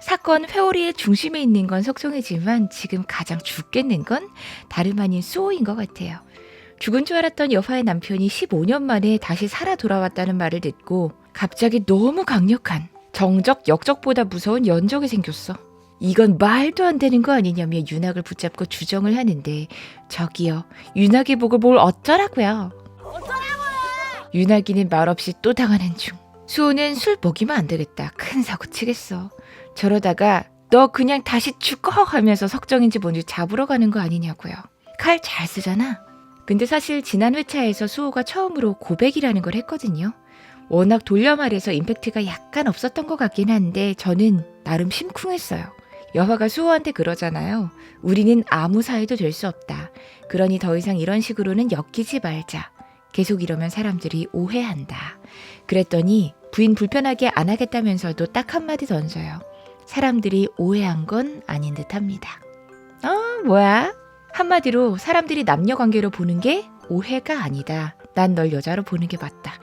사건 회오리의 중심에 있는 건 석정이지만 지금 가장 죽겠는 건 다름 아닌 수호인 것 같아요. 죽은 줄 알았던 여파의 남편이 15년 만에 다시 살아 돌아왔다는 말을 듣고 갑자기 너무 강력한 정적 역적보다 무서운 연적이 생겼어. 이건 말도 안 되는 거 아니냐며 윤학을 붙잡고 주정을 하는데 저기요 윤학이 보고 뭘 어쩌라고요. 윤학이는 말없이 또 당하는 중. 수호는 술 먹이면 안 되겠다. 큰 사고 치겠어. 저러다가 너 그냥 다시 죽어 하면서 석정인지 뭔지 잡으러 가는 거 아니냐고요. 칼 잘 쓰잖아. 근데 사실 지난 회차에서 수호가 처음으로 고백이라는 걸 했거든요. 워낙 돌려 말해서 임팩트가 약간 없었던 것 같긴 한데 저는 나름 심쿵했어요. 여화가 수호한테 그러잖아요. 우리는 아무 사이도 될 수 없다. 그러니 더 이상 이런 식으로는 엮이지 말자. 계속 이러면 사람들이 오해한다. 그랬더니 부인 불편하게 안 하겠다면서도 딱 한마디 던져요. 사람들이 오해한 건 아닌 듯 합니다. 어, 뭐야? 한마디로 사람들이 남녀 관계로 보는 게 오해가 아니다. 난 널 여자로 보는 게 맞다.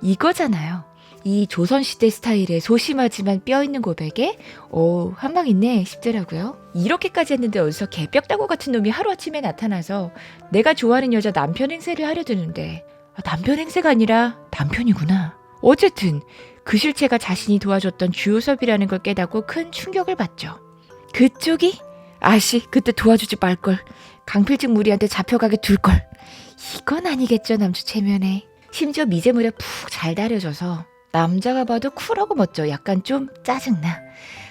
이거잖아요. 이 조선시대 스타일의 소심하지만 뼈 있는 고백에 오 한방 있네 싶더라고요. 이렇게까지 했는데 어디서 개벽다구 같은 놈이 하루아침에 나타나서 내가 좋아하는 여자 남편 행세를 하려 드는데 아, 남편 행세가 아니라 남편이구나. 어쨌든 그 실체가 자신이 도와줬던 주요섭이라는 걸 깨닫고 큰 충격을 받죠. 그쪽이? 아씨 그때 도와주지 말걸. 강필증 무리한테 잡혀가게 둘걸. 이건 아니겠죠 남주 체면에. 심지어 미제물에 푹 잘 다려져서 남자가 봐도 쿨하고 멋져 약간 좀 짜증나.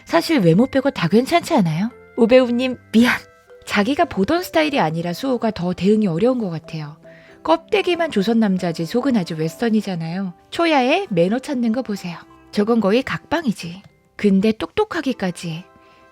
사실 외모 빼고 다 괜찮지 않아요? 오배우님 미안. 자기가 보던 스타일이 아니라 수호가 더 대응이 어려운 것 같아요. 껍데기만 조선 남자지 속은 아주 웨스턴이잖아요. 초야에 매너 찾는 거 보세요. 저건 거의 각방이지. 근데 똑똑하기까지 해.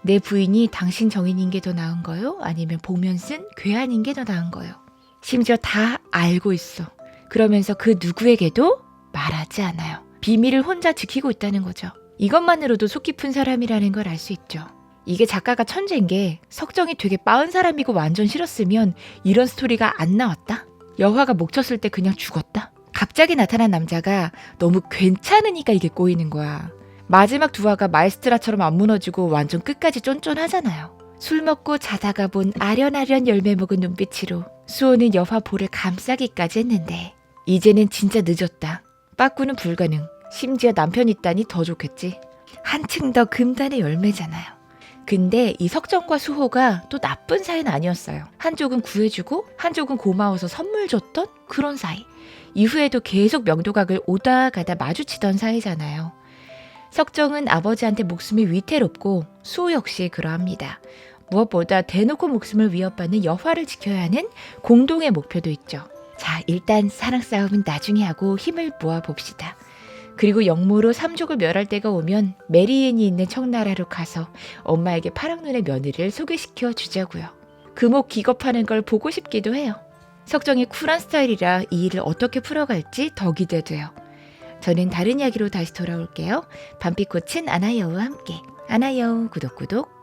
내 부인이 당신 정인인 게 더 나은 거요? 아니면 보면 쓴 괴한인 게 더 나은 거요? 심지어 다 알고 있어. 그러면서 그 누구에게도 말하지 않아요. 비밀을 혼자 지키고 있다는 거죠. 이것만으로도 속 깊은 사람이라는 걸 알 수 있죠. 이게 작가가 천재인 게 석정이 되게 빠은 사람이고 완전 싫었으면 이런 스토리가 안 나왔다? 여화가 목 쳤을 때 그냥 죽었다? 갑자기 나타난 남자가 너무 괜찮으니까 이게 꼬이는 거야. 마지막 두 화가 마에스트라처럼 안 무너지고 완전 끝까지 쫀쫀하잖아요. 술 먹고 자다가 본 아련아련 열매 먹은 눈빛으로 수호는 여화 볼을 감싸기까지 했는데 이제는 진짜 늦었다. 빠꾸는 불가능. 심지어 남편 있다니 더 좋겠지. 한층 더 금단의 열매잖아요. 근데 이 석정과 수호가 또 나쁜 사이는 아니었어요. 한쪽은 구해주고 한쪽은 고마워서 선물 줬던 그런 사이. 이후에도 계속 명도각을 오다 가다 마주치던 사이잖아요. 석정은 아버지한테 목숨이 위태롭고 수호 역시 그러합니다. 무엇보다 대놓고 목숨을 위협받는 여화를 지켜야 하는 공동의 목표도 있죠. 자, 일단 사랑 싸움은 나중에 하고 힘을 모아 봅시다. 그리고 영모로 삼족을 멸할 때가 오면 메리엔이 있는 청나라로 가서 엄마에게 파랑눈의 며느리를 소개시켜 주자고요. 금옥 기겁하는 걸 보고 싶기도 해요. 석정이 쿨한 스타일이라 이 일을 어떻게 풀어갈지 더 기대돼요. 저는 다른 이야기로 다시 돌아올게요. 밤빛 꽃은 아나여우와 함께. 아나여우 구독구독.